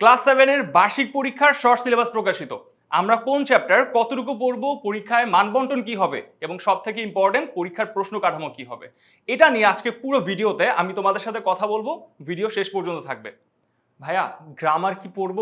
Class সেভেনের বার্ষিক পরীক্ষার শর্ট সিলেবাস প্রকাশিত। আমরা কোন চ্যাপ্টার কতটুকু পড়ব, পরীক্ষায় মানবন্টন কি হবে এবং সব থেকে ইম্পর্টেন্ট পরীক্ষার প্রশ্ন কাঠামো কি হবে। এটা নিয়ে আজকে পুরো ভিডিওতে আমি তোমাদের সাথে কথা বলব। ভিডিও শেষ পর্যন্ত থাকবে। ভাইয়া গ্রামার কি পড়ব?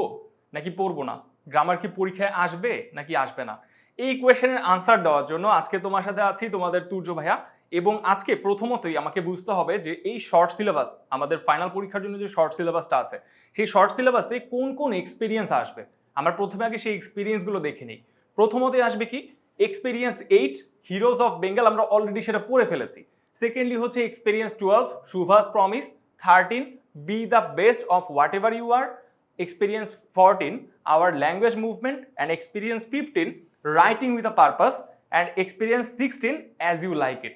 নাকি পড়ব না? গ্রামার কি পরীক্ষায় আসবে নাকি আসবে না? এই কোয়েশনের আনসার দেওয়ার জন্য আজকে তোমার সাথে আছি তোমাদের তুর্য ভাইয়া। এবং আজকে প্রথমতই আমাকে বুঝতে হবে যে এই শর্ট সিলেবাস আমাদের ফাইনাল পরীক্ষার জন্য যে শর্ট সিলেবাসটা আছে, সেই শর্ট সিলেবাসে কোন কোন এক্সপিরিয়েন্স আসবে? আমরা প্রথমে আগে সেই এক্সপিরিয়েন্সগুলো দেখে নিই। প্রথমতে আসবে কি? Experience eight heroes of Bengal আমরা অলরেডি সেটা পড়ে ফেলেছি। সেকেন্ডলি হচ্ছে experience twelve Subhas promise thirteen be the best of whatever you are experience fourteen our language movement and experience fifteen writing with a purpose and experience sixteen as you like it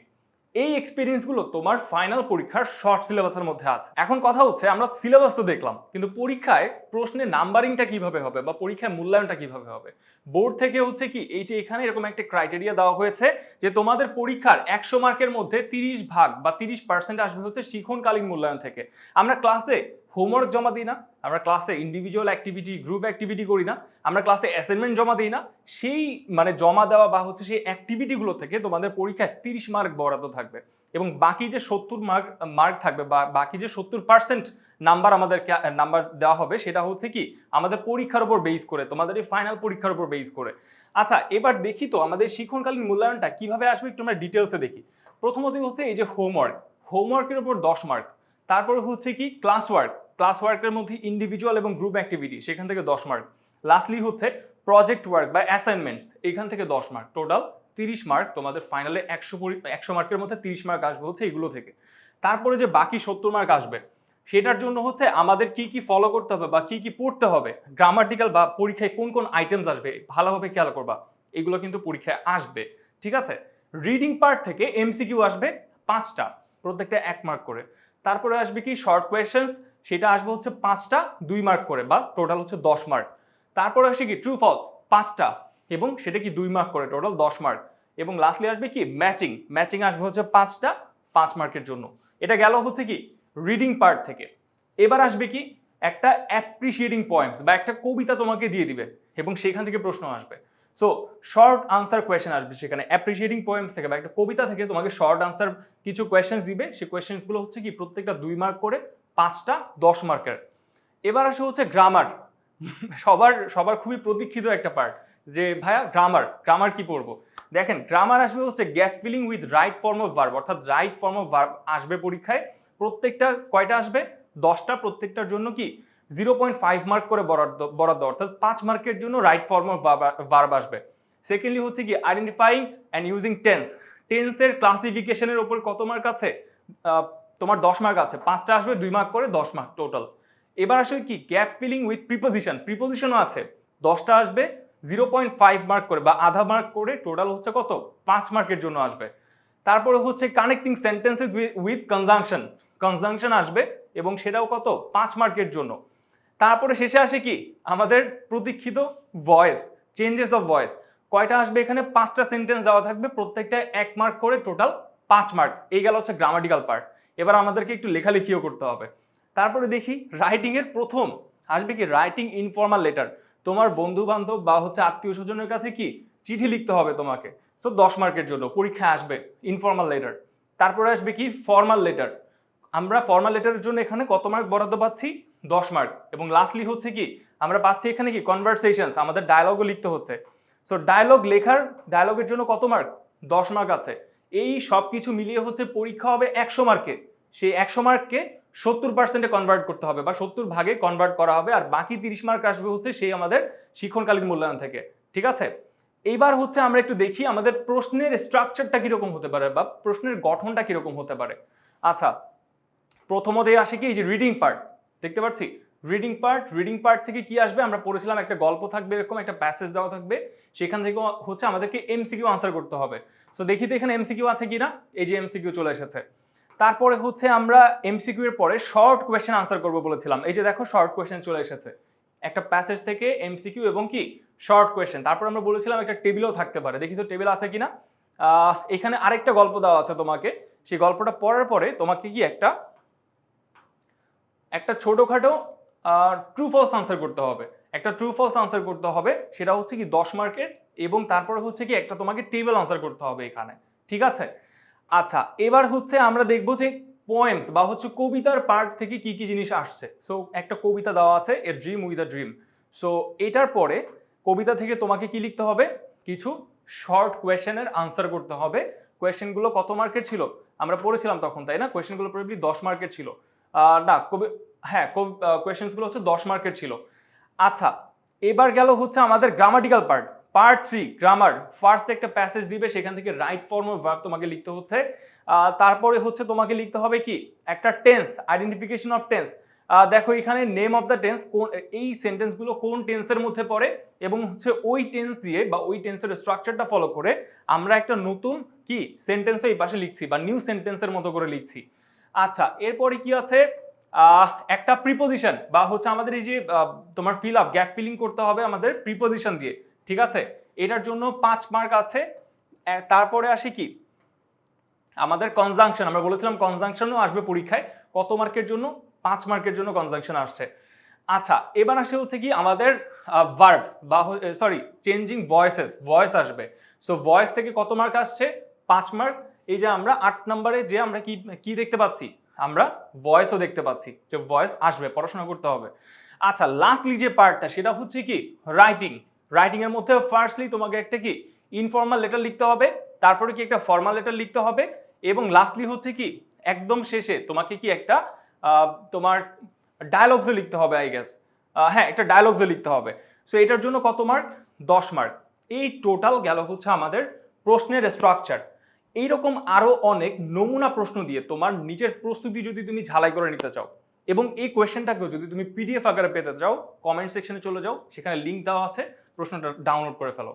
এই এক্সপিরিয়েন্সগুলো তোমার final পরীক্ষার short সিলেবাসের মধ্যে আছে। এখন কথা হচ্ছে, আমরা সিলেবাস তো দেখলাম, কিন্তু পরীক্ষায় প্রশ্নে নাম্বারিংটা কীভাবে হবে বা পরীক্ষার মূল্যায়নটা কীভাবে হবে? বোর্ড থেকে হচ্ছে কি, এই যে এখানে এরকম একটা ক্রাইটেরিয়া দেওয়া হয়েছে যে তোমাদের পরীক্ষার একশো মার্কের মধ্যে তিরিশ ভাগ বা তিরিশ পার্সেন্ট আসবে হচ্ছে শিখনকালীন মূল্যায়ন থেকে। আমরা ক্লাসে হোমওয়ার্ক জমা দিই না, আমরা ক্লাসে ইন্ডিভিজুয়াল অ্যাক্টিভিটি গ্রুপ অ্যাক্টিভিটি করি না, আমরা ক্লাসে অ্যাসাইনমেন্ট জমা দিই না। সেই মানে জমা দেওয়া বা হচ্ছে সেই অ্যাক্টিভিটিগুলো থেকে তোমাদের পরীক্ষায় তিরিশ মার্ক বরাদ্দ থাকবে এবং বাকি যে সত্তর মার্ক মার্ক থাকবে বা বাকি যে সত্তর পার্সেন্ট নাম্বার আমাদেরকে নাম্বার দেওয়া হবে, সেটা হচ্ছে কি, আমাদের পরীক্ষার উপর বেস করে তোমাদের এই ফাইনাল পরীক্ষার উপর বেস করে। আচ্ছা এবার দেখি তো আমাদের শিক্ষণকালীন মূল্যায়নটা কীভাবে আসবে একটু আমরা ডিটেলসে দেখি। প্রথমত হচ্ছে এই যে হোমওয়ার্ক হোমওয়ার্কের উপর দশ মার্ক তারপরে হচ্ছে কি ক্লাস ওয়ার্ক ক্লাস ওয়ার্কের মধ্যে ইন্ডিভিজুয়াল এবং গ্রুপ অ্যাক্টিভিটি সেখান থেকে দশ মার্ক লাস্টলি হচ্ছে প্রজেক্ট ওয়ার্ক বা অ্যাসাইনমেন্টস এখান থেকে দশ মার্ক টোটাল তিরিশ মার্ক তোমাদের ফাইনালে একশো একশো মার্কের মধ্যে তিরিশ মার্ক আসবে হচ্ছে এগুলো থেকে। তারপরে যে বাকি সত্তর মার্ক আসবে সেটার জন্য হচ্ছে আমাদের কি কি ফলো করতে হবে বা কি কি পড়তে হবে গ্রামাটিক্যাল বা পরীক্ষায় কোন কোন আইটেমস আসবে ভালোভাবে খেয়াল করবা এগুলো কিন্তু পরীক্ষায় আসবে ঠিক আছে? রিডিং পার্ট থেকে এমসিকিউ আসবে পাঁচটা প্রত্যেকটা এক মার্ক করে। তারপরে আসবে কি শর্ট কোয়েশ্চেন্স সেটা আসবে হচ্ছে পাঁচটা দুই মার্ক করে বা টোটাল হচ্ছে দশ মার্ক তারপরে আসে কি ট্রু ফলস পাঁচটা এবং সেটা কি দুই মার্ক করে টোটাল দশ মার্ক এবং লাস্টলি আসবে কি ম্যাচিং ম্যাচিং আসবে হচ্ছে পাঁচটা পাঁচ মার্কের জন্য। এটা গেল হচ্ছে কি রিডিং পার্ট থেকে। এবার আসবে কি? একটা অ্যাপ্রিসিয়েটিং পয়েন্টস বা একটা কবিতা তোমাকে দিয়ে দিবে এবং সেখান থেকে প্রশ্ন আসবে। সো শর্ট আনসার কোয়েশ্চেন আসবে সেখানে। অ্যাপ্রিসিয়েটিং পয়েন্টস থেকে বা একটা কবিতা থেকে তোমাকে শর্ট আনসার কিছু কোয়েশ্চেন্স দিবে। সেই কোয়েশ্চেন্সগুলো হচ্ছে কি? প্রত্যেকটা দুই মার্ক করে পাঁচটা দশ মার্কের এবার আসে হচ্ছে গ্রামার সবার সবার খুবই প্রতীক্ষিত একটা পার্ট যে, ভাইয়া গ্রামার গ্রামার কি পড়ব? দেখেন গ্রামার আসবে হচ্ছে gap filling with right form of verb অর্থাৎ রাইট ফর্ম অফ ভার্ব আসবে পরীক্ষায়। প্রত্যেকটা কয়টা আসবে? দশটা প্রত্যেকটার জন্য কি জিরো পয়েন্ট ফাইভ মার্ক করে বরাদ্দ বরাদ্দ, অর্থাৎ পাঁচ মার্কের জন্য রাইট ফর্ম অফ ভার্ব আসবে। সেকেন্ডলি হচ্ছে কি আইডেন্টিফাইং অ্যান্ড ইউজিং টেন্স টেন্সের ক্লাসিফিকেশনের ওপর কত মার্ক আছে? তোমার দশ মার্ক আছে। পাঁচটা আসবে, দুই মার্ক করে দশ মার্ক টোটাল এবার আসবে কি গ্যাপ ফিলিং উইথ প্রিপোজিশন প্রিপোজিশনও আছে। দশটা আসবে জিরো পয়েন্ট ফাইভ মার্ক করে বা আধা মার্ক করে টোটাল হচ্ছে কত? পাঁচ মার্কের জন্য আসবে। তারপরে হচ্ছে connecting sentences with conjunction conjunction আসবে এবং সেটাও কত? পাঁচ মার্কের জন্য। তারপরে শেষে আসে কি? আমাদের প্রতীক্ষিত ভয়েস চেঞ্জেস অফ ভয়েস কয়টা আসবে এখানে? পাঁচটা সেন্টেন্স দেওয়া থাকবে, প্রত্যেকটা এক মার্ক করে টোটাল পাঁচ মার্ক এই গেল হচ্ছে গ্রামাটিক্যাল পার্ট এবার আমাদেরকে একটু লেখালেখিও করতে হবে। তারপরে দেখি রাইটিং এর প্রথম। আসবে কি? রাইটিং ইনফর্মাল লেটার তোমার বন্ধু বান্ধব বা হচ্ছে আত্মীয় স্বজনের কাছে কি? চিঠি লিখতে হবে তোমাকে। সো দশ মার্কের জন্য। পরীক্ষায় আসবে ইনফর্মাল লেটার তারপরে আসবে কি? ফর্মাল লেটার আমরা ফর্মাল লেটারের জন্য এখানে কত মার্ক বরাদ্দ পাচ্ছি? দশ মার্ক এবং লাস্টলি হচ্ছে কি? আমরা পাচ্ছি এখানে কি? কনভারসেশনস আমাদের ডায়লগও লিখতে হচ্ছে। সো ডায়লগ লেখার ডায়লগের জন্য কত মার্ক দশ মার্ক আছে। এই সব কিছু মিলিয়ে হচ্ছে পরীক্ষা হবে একশো মার্কে সেই একশো মার্ককে সত্তর পার্সেন্টে কনভার্ট করতে হবে বা সত্তর ভাগে কনভার্ট করা হবে আর বাকি তিরিশ মার্ক আসবে হচ্ছে সেই আমাদের শিক্ষণকালীন মূল্যায়ন থেকে। ঠিক আছে? এইবার হচ্ছে আমরা একটু দেখি আমাদের প্রশ্নের স্ট্রাকচারটা কীরকম হতে পারে বা প্রশ্নের গঠনটা কীরকম হতে পারে। আচ্ছা প্রথমতেই আসে কি? এই যে রিডিং পার্ট দেখতে পাচ্ছি? রিডিং পার্ট রিডিং পার্ট থেকে কি আসবে? আমরা পড়েছিলাম একটা গল্প থাকবে, এরকম একটা প্যাসেজ দেওয়া থাকবে, সেখান থেকে হচ্ছে আমাদেরকে এমসিকিউ আনসার করতে হবে। তো দেখি তো এখানে এমসিকিউ আছে কিনা? এই যে এমসিকিউ চলে এসেছে। তারপরে হচ্ছে আমরা এমসিকিউ এর পরে শর্ট কোয়েশ্চেন আনসার করব বলেছিলাম। এই যে দেখো শর্ট কোয়েশ্চেন চলে এসেছে। একটা প্যাসেজ থেকে এমসিকিউ এবং কি? শর্ট কোয়েশ্চেন তারপর আমরা বলেছিলাম একটা টেবিলও থাকতে পারে। দেখি তো টেবিল আছে কিনা? এখানে আরেকটা গল্প দেওয়া আছে তোমাকে। সেই গল্পটা পড়ার পরে তোমাকে কি একটা একটা ছোটখাটো ট্রু ফলস আনসার করতে হবে। একটা ট্রু ফলস আনসার করতে হবে, সেটা হচ্ছে কি দশ মার্কের এবং তারপরে হচ্ছে কি একটা তোমাকে টেবিল আনসার করতে হবে এখানে। ঠিক আছে? আচ্ছা এবার হচ্ছে আমরা দেখব যে পোয়েমস বা হচ্ছে কবিতার পার্ট থেকে কি কি জিনিস আসছে। সো একটা কবিতা দেওয়া আছে a dream with a dream so এটার পরে কবিতা থেকে তোমাকে কি লিখতে হবে? কিছু শর্ট কোয়েশ্চেনের আনসার করতে হবে। কোয়েশ্চেনগুলো কত মার্কের ছিল? আমরা পড়েছিলাম তখন, তাই না? কোয়েশ্চেনগুলো প্রবলি দশ মার্কের ছিল। না কবি হ্যাঁ কোয়েশ্চেনসগুলো হচ্ছে দশ মার্কের ছিল। আচ্ছা এবার গেল হচ্ছে আমাদের grammatical part part three grammar first একটা প্যাসেজ দিবে, সেখান থেকে রাইট ফর্ম অফ ভার্ব তোমাকে লিখতে হচ্ছে। তারপরে হচ্ছে তোমাকে লিখতে হবে কি? একটা টেন্স আইডেন্টিফিকেশন অফ টেন্স দেখো এখানে নেম অফ দ্য টেন্স কোন, এই সেন্টেন্সগুলো কোন টেন্সের মধ্যে পড়ে, এবং হচ্ছে ওই টেন্স দিয়ে বা ওই টেন্সের স্ট্রাকচারটা ফলো করে আমরা একটা নতুন কি সেন্টেন্স এই পাশে লিখছি, বা নিউ সেন্টেন্সের মতো করে লিখছি। আচ্ছা এরপরে কি আছে? একটা প্রিপোজিশন বা হচ্ছে আমাদের এই যে তোমার ফিল আপ গ্যাপ ফিলিং করতে হবে আমাদের প্রিপোজিশন দিয়ে, ঠিক আছে? এটার জন্য পাঁচ মার্ক আছে। তারপরে আসে কি? আমাদের কনজাংশন আমরা বলেছিলাম কনজাংশনও আসবে পরীক্ষায়। কত মার্কের জন্য? পাঁচ মার্কের জন্য কনজাংশন আসছে। আচ্ছা এবার আসে হচ্ছে কি? আমাদের ভার্ব বা সরি চেঞ্জিং ভয়েসেস ভয়েস আসবে। সো ভয়েস থেকে কত মার্ক আসছে? পাঁচ মার্ক এই যে আমরা আট নম্বরে যে আমরা কি কি দেখতে পাচ্ছি? আমরা ভয়েসও দেখতে পাচ্ছি যে ভয়েস আসবে, পড়াশোনা করতে হবে। আচ্ছা লাস্টলি যে পার্টটা সেটা হচ্ছে কি? রাইটিং রাইটিং এর মধ্যে ফার্স্টলি তোমাকে একটা কি? ইনফর্মাল লেটার লিখতে হবে, তারপরে কি একটা ফর্মাল লেটার লিখতে হবে, এবং লাস্টলি হচ্ছে কি? একদম শেষে তোমাকে কি একটা তোমার ডায়ালগসও লিখতে হবে আই গেস হ্যাঁ একটা ডায়ালগসও লিখতে হবে। সো এটার জন্য কত মার্ক দশ মার্ক এই টোটাল গেল হচ্ছে আমাদের প্রশ্নের স্ট্রাকচার এইরকম আরও অনেক নমুনা প্রশ্ন দিয়ে তোমার নিজের প্রস্তুতি যদি তুমি ঝালাই করে নিতে চাও এবং এই কোয়েশ্চেনটাকেও যদি তুমি পিডিএফ আকারে পেতে চাও কমেন্ট সেকশনে চলে যাও, সেখানে লিঙ্ক দেওয়া আছে, প্রশ্নটা ডাউনলোড করে ফেলো।